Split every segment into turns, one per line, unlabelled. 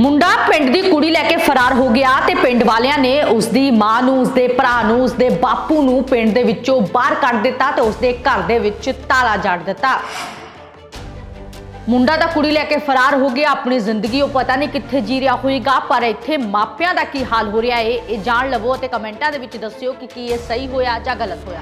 ਮੁੰਡਾ ਪਿੰਡ ਦੀ ਕੁੜੀ ਲੈ ਕੇ ਫਰਾਰ ਹੋ ਗਿਆ ਤੇ ਪਿੰਡ ਵਾਲਿਆਂ ਨੇ ਉਸ ਦੀ ਮਾਂ ਨੂੰ ਉਸ ਦੇ ਭਰਾ ਨੂੰ ਉਸ ਦੇ ਬਾਪੂ ਨੂੰ ਪਿੰਡ ਦੇ ਵਿੱਚੋਂ ਬਾਹਰ ਕੱਢ ਦਿੱਤਾ ਤੇ ਉਸ ਦੇ ਘਰ ਦੇ ਵਿੱਚ ਤਾਲਾ ਜੜ ਦਿੱਤਾ। ਮੁੰਡਾ ਤਾਂ ਕੁੜੀ ਲੈ ਕੇ ਫਰਾਰ ਹੋ ਗਿਆ, ਆਪਣੀ ਜ਼ਿੰਦਗੀ ਉਹ ਪਤਾ ਨਹੀਂ ਕਿੱਥੇ ਜੀ ਰਿਹਾ ਹੋਏਗਾ, ਪਰ ਇੱਥੇ ਮਾਪਿਆਂ ਦਾ ਕੀ ਹਾਲ ਹੋ ਰਿਹਾ ਹੈ ਇਹ ਜਾਣ ਲਵੋ ਅਤੇ ਕਮੈਂਟਾਂ ਦੇ ਵਿੱਚ ਦੱਸਿਓ ਕਿ ਕੀ ਇਹ ਸਹੀ ਹੋਇਆ ਜਾਂ ਗਲਤ ਹੋਇਆ।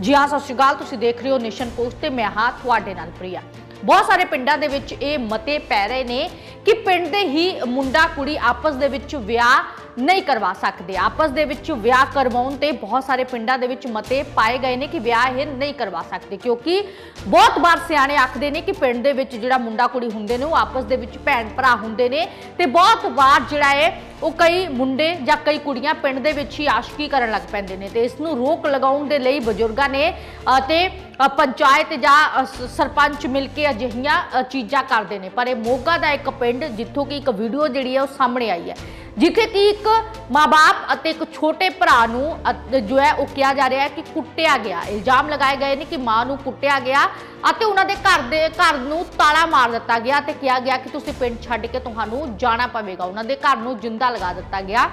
ਜੀ ਹਾਂ, ਸਤਿ ਸ਼੍ਰੀ ਅਕਾਲ, ਤੁਸੀਂ ਦੇਖ ਰਹੇ ਹੋ ਨੇਸ਼ਨ ਪੋਸਟ ਤੇ ਮੈਂ ਹਾਂ ਤੁਹਾਡੇ ਨਾਲ ਪ੍ਰਿਆ। ਬਹੁਤ ਸਾਰੇ ਪਿੰਡਾਂ ਦੇ ਵਿੱਚ ਇਹ ਮਤੇ ਪੈ ਰਹੇ ਨੇ ਕਿ ਪਿੰਡ ਦੇ ਹੀ ਮੁੰਡਾ ਕੁੜੀ ਆਪਸ ਦੇ ਵਿੱਚ ਵਿਆਹ ਨਹੀਂ ਕਰਵਾ ਸਕਦੇ। ਆਪਸ ਦੇ ਵਿੱਚ ਵਿਆਹ ਕਰਵਾਉਣ ਤੇ ਬਹੁਤ ਸਾਰੇ ਪਿੰਡਾਂ ਦੇ ਵਿੱਚ ਮਤੇ ਪਾਏ ਗਏ ਨੇ ਕਿ ਵਿਆਹ ਇਹ ਨਹੀਂ ਕਰਵਾ ਸਕਦੇ। ਕਿਉਂਕਿ ਬਹੁਤ ਵਾਰ ਸਿਆਣੇ ਆਖਦੇ ਨੇ ਕਿ ਪਿੰਡ ਦੇ ਵਿੱਚ ਜਿਹੜਾ ਮੁੰਡਾ ਕੁੜੀ ਹੁੰਦੇ ਨੇ ਉਹ ਆਪਸ ਦੇ ਵਿੱਚ ਭੈਣ ਭਰਾ ਹੁੰਦੇ ਨੇ ਤੇ ਬਹੁਤ ਵਾਰ ਜਿਹੜਾ ਹੈ ਉਹ ਕਈ ਮੁੰਡੇ ਜਾਂ ਕਈ ਕੁੜੀਆਂ ਪਿੰਡ ਦੇ ਵਿੱਚ ਹੀ ਆਸ਼ਕੀ ਕਰਨ ਲੱਗ ਪੈਂਦੇ ਨੇ ਤੇ ਇਸ ਨੂੰ ਰੋਕ ਲਗਾਉਣ ਦੇ ਲਈ ਬਜ਼ੁਰਗਾਂ ਨੇ ਅ, ਤੇ ਪੰਚਾਇਤ ਜਾਂ ਅ, ਸ- ਸਰਪੰਚ ਮਿਲ ਕੇ ਅਜਿਹੀਆਂ ਅ, ਚੀਜ਼ਾਂ ਕਰਦੇ ਨੇ। ਪਰ ਇਹ ਮੋਗਾ ਦਾ ਇੱਕ ਪਿੰਡ ਜਿੱਥੋਂ ਕਿ ਇੱਕ ਵੀਡੀਓ ਜਿਹੜੀ ਹੈ ਉਹ ਸਾਹਮਣੇ ਆਈ ਹੈ। ਜਿੱਥੇ ਕਿ ਇੱਕ ਮਾਪੇ ਅਤੇ ਇੱਕ ਛੋਟੇ ਭਰਾ ਨੂੰ ਅ- ਜੋ ਹੈ ਉਹ ਕਿਹਾ ਜਾ ਰਿਹਾ ਹੈ ਕਿ ਕੁੱਟਿਆ ਗਿਆ। ਇਲਜ਼ਾਮ ਲਗਾਏ ਗਏ ਨੇ ਕਿ ਮਾਂ ਨੂੰ ਕੁੱਟਿਆ ਗਿਆ ਅਤੇ ਉਹਨਾਂ ਦੇ ਘਰ ਦੇ ਘਰ ਨੂੰ ਤਾਲਾ ਮਾਰ ਦਿੱਤਾ ਗਿਆ ਤੇ ਕਿਹਾ ਗਿਆ ਕਿ ਤੁਸੀਂ ਪਿੰਡ ਛੱਡ ਕੇ ਤੁਹਾਨੂੰ ਜਾਣਾ ਪਵੇਗਾ। ਉਹਨਾਂ ਦੇ ਘਰ ਨੂੰ ਜਿੰਦਾ ਲਗਾ ਦਿੱਤਾ ਗਿਆ।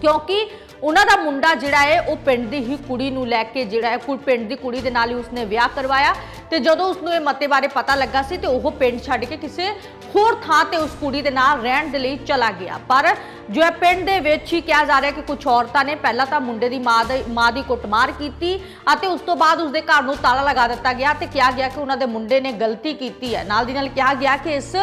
ਕਿਉਂਕਿ ਉਹਨਾਂ ਦਾ ਮੁੰਡਾ ਜਿਹੜਾ ਹੈ, ਉਹ ਪਿੰਡ ਦੀ ਹੀ ਕੁੜੀ ਨੂੰ ਲੈ ਕੇ ਜਿਹੜਾ ਹੈ ਕੁੜ ਪਿੰਡ ਦੀ ਕੁੜੀ ਦੇ ਨਾਲ ਹੀ ਉਸਨੇ ਵਿਆਹ ਕਰਵਾਇਆ ਤੇ ਜਦੋਂ ਉਸਨੂੰ ਇਹ ਮਤੇ ਬਾਰੇ ਪਤਾ ਲੱਗਾ ਸੀ ਤੇ ਉਹ ਪਿੰਡ ਛੱਡ ਕੇ ਕਿਸੇ ਹੋਰ ਥਾਂ ਤੇ ਉਸ ਕੁੜੀ ਦੇ ਨਾਲ ਰਹਿਣ ਦੇ ਲਈ ਚਲਾ ਗਿਆ। ਪਰ ਜੋ ਹੈ, ਪਿੰਡ ਦੇ ਵਿੱਚ ਹੀ ਕਿਹਾ ਜਾ ਰਿਹਾ ਕਿ ਕੁਝ ਔਰਤਾਂ ਨੇ ਪਹਿਲਾਂ ਤਾਂ ਮੁੰਡੇ ਦੀ ਮਾਂ ਦੇ, ਮਾਂ ਦੀ ਕੁੱਟਮਾਰ ਕੀਤੀ ਅਤੇ ਉਸ ਤੋਂ ਬਾਅਦ ਉਸਦੇ ਘਰ ਨੂੰ ਤਾਲਾ ਲਗਾ ਦਿੱਤਾ ਗਿਆ ਤੇ ਕਿਹਾ ਗਿਆ ਕਿ ਉਹਨਾਂ ਦੇ ਮੁੰਡੇ ਨੇ ਗਲਤੀ ਕੀਤੀ ਹੈ। ਨਾਲ ਦੀ ਨਾਲ ਕਿਹਾ ਗਿਆ ਕਿ ਇਸ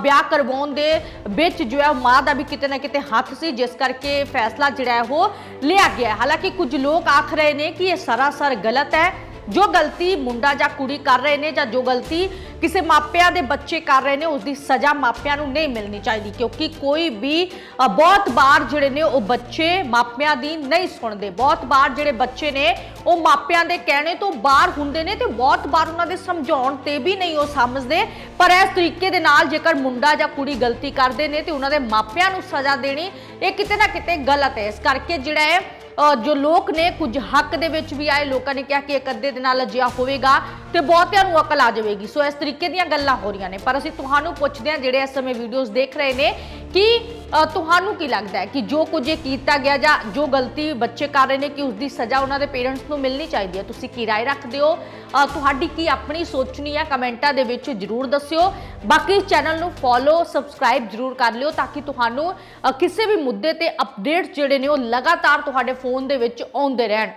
ਵਿਆਹ ਕਰਵਾਉਣ ਦੇ ਵਿੱਚ ਜੋ ਹੈ ਮਾਂ ਦਾ ਵੀ ਕਿਤੇ ਨਾ ਕਿਤੇ ਹੱਥ ਸੀ, ਜਿਸ ਕਰਕੇ ਫੈਸਲਾ ਜਿਹੜਾ ਹੈ, ਉਹ ਲਿਆ ਗਿਆ। ਹਾਲਾਂਕਿ ਕੁਝ ਲੋਕ ਆਖ ਰਹੇ ਨੇ ਕਿ ਇਹ ਸਰਾਸਰ ਗਲਤ ਹੈ। ਜੋ ਗਲਤੀ ਮੁੰਡਾ ਜਾਂ ਕੁੜੀ ਕਰ ਰਹੇ ਨੇ ਜਾਂ ਜੋ ਗਲਤੀ ਕਿਸੇ ਮਾਪਿਆਂ ਦੇ ਬੱਚੇ ਕਰ ਰਹੇ ਨੇ ਉਸ ਦੀ ਸਜ਼ਾ ਮਾਪਿਆਂ ਨੂੰ ਨਹੀਂ ਮਿਲਣੀ ਚਾਹੀਦੀ ਕਿਉਂਕਿ ਕੋਈ ਵੀ ਅ, ਬਹੁਤ ਵਾਰ ਜਿਹੜੇ ਨੇ ਉਹ ਬੱਚੇ ਮਾਪਿਆਂ ਦੀ ਨਹੀਂ ਸੁਣਦੇ। ਬਹੁਤ ਵਾਰ ਜਿਹੜੇ ਬੱਚੇ ਨੇ ਉਹ ਮਾਪਿਆਂ ਦੇ ਕਹਿਣੇ ਤੋਂ ਬਾਹਰ ਹੁੰਦੇ ਨੇ ਤੇ ਬਹੁਤ ਵਾਰ ਉਹਨਾਂ ਦੇ ਸਮਝਾਉਣ ਤੇ ਵੀ ਨਹੀਂ ਉਹ ਸਮਝਦੇ। ਪਰ ਇਸ ਤਰੀਕੇ ਦੇ ਨਾਲ ਜੇਕਰ ਮੁੰਡਾ ਜਾਂ ਕੁੜੀ ਗਲਤੀ ਕਰਦੇ ਨੇ ਤੇ ਉਹਨਾਂ ਦੇ ਮਾਪਿਆਂ ਨੂੰ ਸਜ਼ਾ ਦੇਣੀ ਇਹ ਕਿਤੇ ਨਾ ਕਿਤੇ ਗਲਤ ਹੈ। ਇਸ ਕਰਕੇ ਜਿਹੜਾ ਹੈ ਜੋ ਲੋਕ ਨੇ, ਕੁਝ ਹੱਕ ਦੇ ਵਿੱਚ ਵੀ ਆਏ, ਲੋਕਾਂ ਨੇ ਕਿਹਾ ਕਿ ਇੱਕ ਅੱਧੇ ਦੇ ਨਾਲ ਅਜਿਹਾ ਹੋਵੇਗਾ ਤੇ ਬਹੁਤਿਆਂ ਨੂੰ ਅਕਲ ਆ ਜਾਵੇਗੀ। ਸੋ ਇਸ ਤਰੀਕੇ ਦੀਆਂ ਗੱਲਾਂ ਹੋ ਰਹੀਆਂ ਨੇ। ਪਰ ਅਸੀਂ ਤੁਹਾਨੂੰ ਪੁੱਛਦੇ ਹਾਂ, ਜਿਹੜੇ ਇਸ ਸਮੇਂ ਵੀਡੀਓਜ਼ ਦੇਖ ਰਹੇ ਨੇ ਕਿ ਤੁਹਾਨੂੰ ਕੀ ਲੱਗਦਾ ਹੈ ਕਿ ਜੋ ਕੁਝ ਇਹ ਕੀਤਾ ਗਿਆ ਜਾਂ ਜੋ ਗਲਤੀ ਬੱਚੇ ਕਰ ਰਹੇ ਨੇ ਕਿ ਉਸ ਦੀ ਸਜ਼ਾ ਉਹਨਾਂ ਦੇ ਪੇਰੈਂਟਸ ਨੂੰ ਮਿਲਣੀ ਚਾਹੀਦੀ ਹੈ, ਤੁਸੀਂ ਕੀ ਰਾਏ ਰੱਖਦੇ ਹੋ? ਤੁਹਾਡੀ ਕੀ ਆਪਣੀ ਸੋਚਣੀ ਹੈ? ਕਮੈਂਟਾਂ ਦੇ ਵਿੱਚ ਜਰੂਰ ਦੱਸਿਓ। ਬਾਕੀ ਚੈਨਲ ਨੂੰ ਫੋਲੋ ਸਬਸਕ੍ਰਾਈਬ ਜਰੂਰ ਕਰ ਲਿਓ ਤਾਂ ਕਿ ਤੁਹਾਨੂੰ ਕਿਸੇ ਵੀ ਮੁੱਦੇ ਤੇ ਅਪਡੇਟਸ ਜਿਹੜੇ ਨੇ ਉਹ ਲਗਾਤਾਰ ਤੁਹਾਡੇ ਫੋਨ ਦੇ ਵਿੱਚ ਆਉਂਦੇ ਰਹਿਣ।